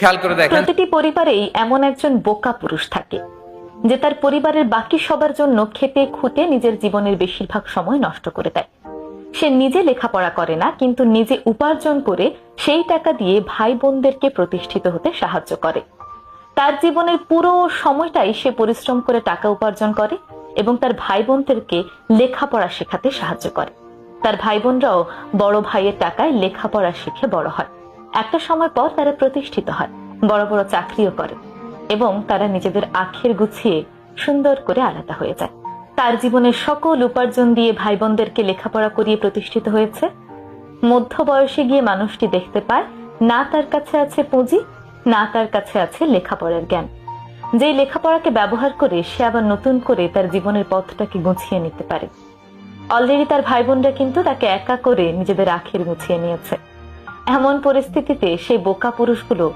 খেয়াল করে দেখেন। প্রতিটি পরিবারেই এমন একজন বোকা পুরুষ থাকে, যে তার পরিবারের বাকি সবার জন্য খেটে খুঁটে নিজের জীবনের বেশিরভাগ সময় নষ্ট করে দেয়। সে নিজে লেখাপড়া করে না, কিন্তু নিজে উপার্জন করে সেই টাকা দিয়ে ভাই বোনদেরকে প্রতিষ্ঠিত হতে সাহায্য করে। তার জীবনের পুরো সময়টাই সে পরিশ্রম করে টাকা উপার্জন করে এবং তার ভাই বোনদেরকে লেখাপড়া শেখাতে সাহায্য করে। তার ভাই বোনরাও বড় ভাইয়ের টাকায় লেখাপড়া শিখে বড় হয়। একটা সময় পর তারা প্রতিষ্ঠিত হয়, বড় বড় চাকরিও করে এবং তারা নিজেদের আখের গুছিয়ে সুন্দর করে আলাদা হয়ে যায়। তার জীবনের সকল উপার্জন দিয়ে ভাই বোনদেরকে লেখাপড়া করিয়ে প্রতিষ্ঠিত হয়েছে। মধ্য বয়সে গিয়ে মানুষটি দেখতে পায়, না তার কাছে আছে পুঁজি, না তার কাছে আছে লেখাপড়ার জ্ঞান। যে লেখাপড়াকে ব্যবহার করে সে আবার নতুন করে তার জীবনের পথটাকে গুছিয়ে নিতে পারে। অলরেডি তার ভাই বোনরা কিন্তু তাকে একা করে নিজেদের আখের গুছিয়ে নিয়েছে। এমন পরিস্থিতিতে সেই বোকা পুরুষগুলো